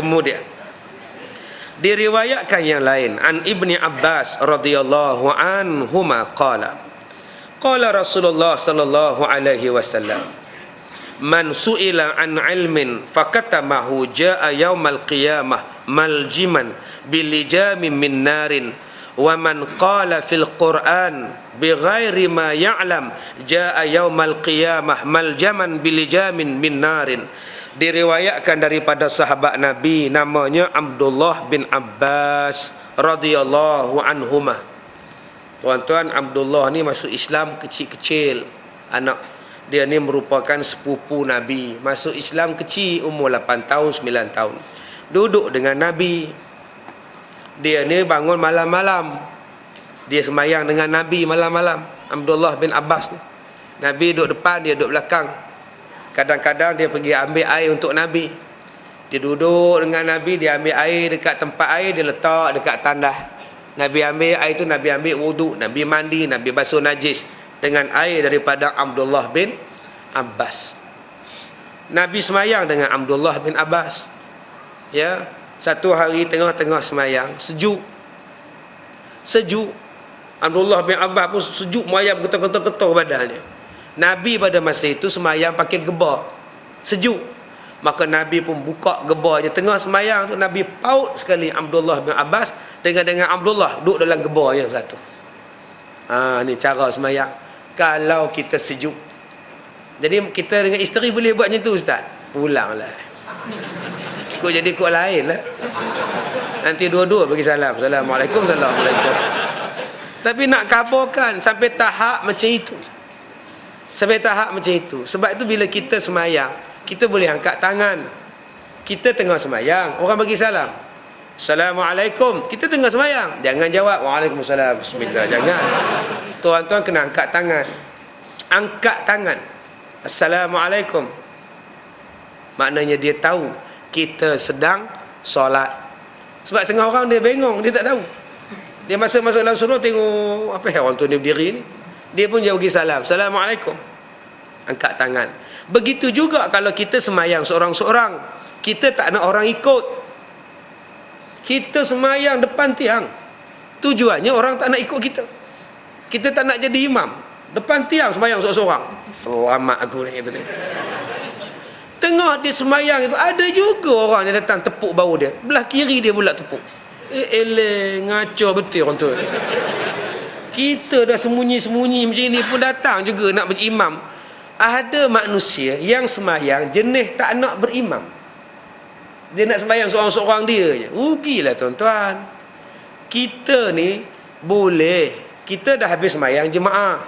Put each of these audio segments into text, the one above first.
kemudian. Diriwayatkan yang lain. An ibni abbas radhiyallahu anhuma qala qala rasulullah sallallahu alaihi wasallam man su'ila an ilmin fakatamahu jaa yaumal qiyamah maljiman bilijamin min narin wa man qala fil quran bighairi ma ya'lam jaa yaumal qiyamah maljaman bilijamin min narin diriwayatkan daripada sahabat Nabi namanya Abdullah bin Abbas radhiyallahu anhuma. Tuan-tuan Abdullah ni masuk Islam kecil-kecil. Anak dia ni merupakan sepupu Nabi. Masuk Islam kecil umur 8 tahun 9 tahun. Duduk dengan Nabi. Dia ni bangun malam-malam. Dia semayang dengan Nabi malam-malam. Abdullah bin Abbas ni. Nabi duduk depan, dia duduk belakang. Kadang-kadang dia pergi ambil air untuk Nabi. Dia duduk dengan Nabi, dia ambil air dekat tempat air, dia letak dekat tandah. Nabi ambil air itu, Nabi ambil wuduk, Nabi mandi, Nabi basuh najis dengan air daripada Abdullah bin Abbas. Nabi semayang dengan Abdullah bin Abbas. Ya, satu hari tengah-tengah semayang, sejuk. Sejuk. Abdullah bin Abbas pun sejuk mayam ketuk-ketuk badannya. Nabi pada masa itu semayang pakai gebah sejuk. Maka Nabi pun buka gebah je. Tengah semayang tu Nabi paut sekali Abdullah bin Abbas dengan dengan Abdullah duduk dalam gebah yang satu. Ha, ni cara semayang. Kalau kita sejuk. Jadi kita dengan isteri boleh buat macam tu Ustaz? Pulanglah. Ikut jadi ikut lain lah. Nanti dua-dua bagi salam. Assalamualaikum Assalamualaikum. Tapi nak kabarkan sampai tahap macam itu Sampai tahap macam itu. Sebab itu bila kita semayang, kita boleh angkat tangan. Kita tengah semayang, orang bagi salam. Assalamualaikum. Kita tengah semayang. Jangan jawab. Waalaikumsalam. Bismillah. Jangan. Tuan-tuan kena angkat tangan. Angkat tangan. Assalamualaikum. Maknanya dia tahu kita sedang solat. Sebab setengah orang dia bengong, dia tak tahu. Dia masuk-masuk dalam suruh tengok apa yang orang tu ni berdiri ni dia pun dia bagi salam Assalamualaikum angkat tangan. Begitu juga kalau kita semayang seorang-seorang kita tak nak orang ikut. Kita semayang depan tiang. Tujuannya orang tak nak ikut kita. Kita tak nak jadi imam. Depan tiang semayang seorang-seorang. Selamat aku ni itu ni tengah dia semayang itu ada juga orang yang datang tepuk bau dia. Belah kiri dia pula tepuk. Eh eleh ngaco betul orang tu kita dah sembunyi-sembunyi macam ini pun datang juga nak berimam ada manusia yang semayang jenis tak nak berimam. Dia nak semayang seorang-seorang dia je. Rugilah tuan-tuan. Kita ni boleh. Kita dah habis semayang jemaah.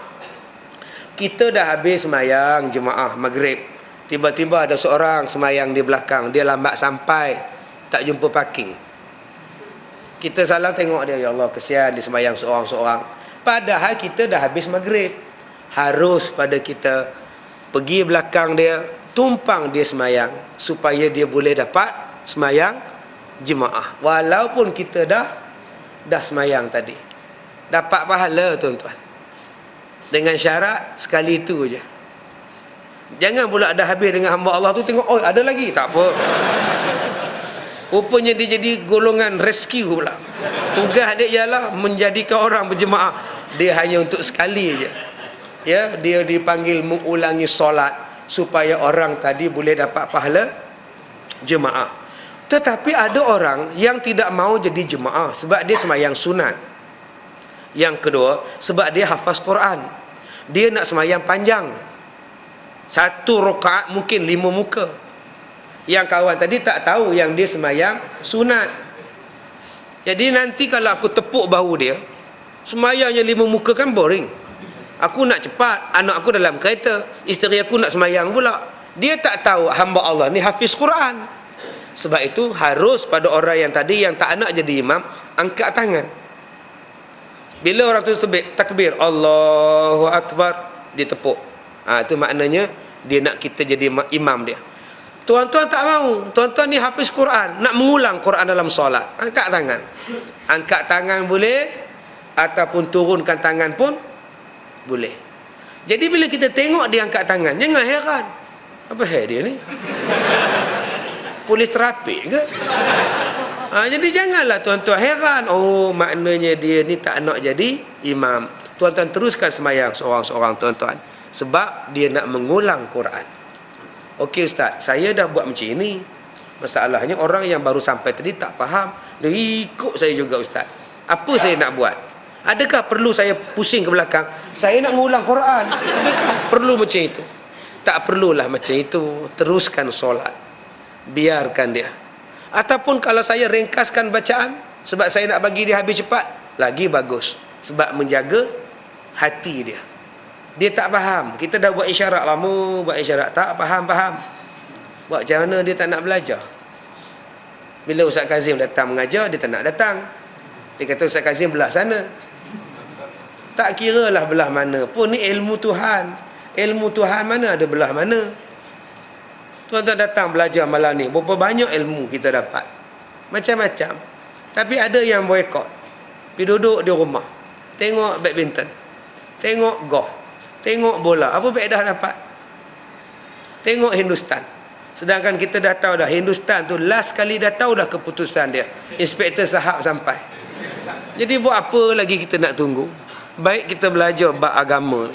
Kita dah habis semayang jemaah maghrib. Tiba-tiba ada seorang semayang di belakang. Dia lambat sampai tak jumpa parking. Kita salah tengok dia ya Allah kesian dia semayang seorang-seorang. Padahal kita dah habis maghrib. Harus pada kita pergi belakang dia, tumpang dia semayang supaya dia boleh dapat semayang jemaah. Walaupun kita dah dah semayang tadi. Dapat pahala tuan-tuan. Dengan syarat sekali itu je. Jangan pula dah habis dengan hamba Allah tu tengok, oh ada lagi. Tak apa. Rupanya dia jadi golongan rescue pula. Tugas dia ialah menjadikan orang berjemaah. Dia hanya untuk sekali je. Ya, dia dipanggil mengulangi solat supaya orang tadi boleh dapat pahala jemaah. Tetapi ada orang yang tidak mau jadi jemaah sebab dia semayang sunat. Yang kedua, sebab dia hafaz Quran. Dia nak semayang panjang. Satu rakaat mungkin lima muka yang kawan tadi tak tahu yang dia semayang sunat jadi nanti kalau aku tepuk bahu dia semayangnya lima muka kan boring aku nak cepat anak aku dalam kereta isteri aku nak semayang pula dia tak tahu hamba Allah ni hafiz Quran sebab itu harus pada orang yang tadi yang tak nak jadi imam angkat tangan bila orang tu sebut takbir Allahu Akbar dia tepuk ha, itu maknanya dia nak kita jadi imam dia Tuan-tuan tak mau. Tuan-tuan ni hafiz Quran. Nak mengulang Quran dalam solat. Angkat tangan. Angkat tangan boleh. Ataupun turunkan tangan pun boleh. Jadi bila kita tengok dia angkat tangan. Jangan heran. Apa hal dia ni? polis trafik ke? Ha, jadi janganlah tuan-tuan heran. Oh maknanya dia ni tak nak jadi imam. Tuan-tuan teruskan semayang seorang-seorang tuan-tuan. Sebab dia nak mengulang Quran. Okey ustaz saya dah buat macam ini. Masalahnya orang yang baru sampai tadi tak faham. Dia ikut saya juga ustaz. Apa saya nak buat? Adakah perlu saya pusing ke belakang saya nak mengulang Quran. Perlu macam itu. Tak perlulah macam itu. Teruskan solat. Biarkan dia. Ataupun kalau saya ringkaskan bacaan sebab saya nak bagi dia habis cepat lagi bagus. Sebab menjaga hati dia. Dia tak faham. Kita dah buat isyarat lama buat isyarat tak faham faham. Buat macam mana dia tak nak belajar? Bila Ustaz Kazim datang mengajar dia tak nak datang. Dia kata Ustaz Kazim belah sana tak kira lah belah mana pun ni ilmu Tuhan. Ilmu Tuhan mana ada belah mana? Tuan-tuan datang belajar malam ni berapa banyak ilmu kita dapat? Macam-macam. Tapi ada yang boykot pergi duduk di rumah. Tengok badminton. Tengok golf. Tengok bola. Apa baik dah dapat? Tengok Hindustan. Sedangkan kita dah tahu dah Hindustan tu last kali dah tahu dah keputusan dia. Inspektor sahab sampai. Jadi buat apa lagi kita nak tunggu baik kita belajar bab agama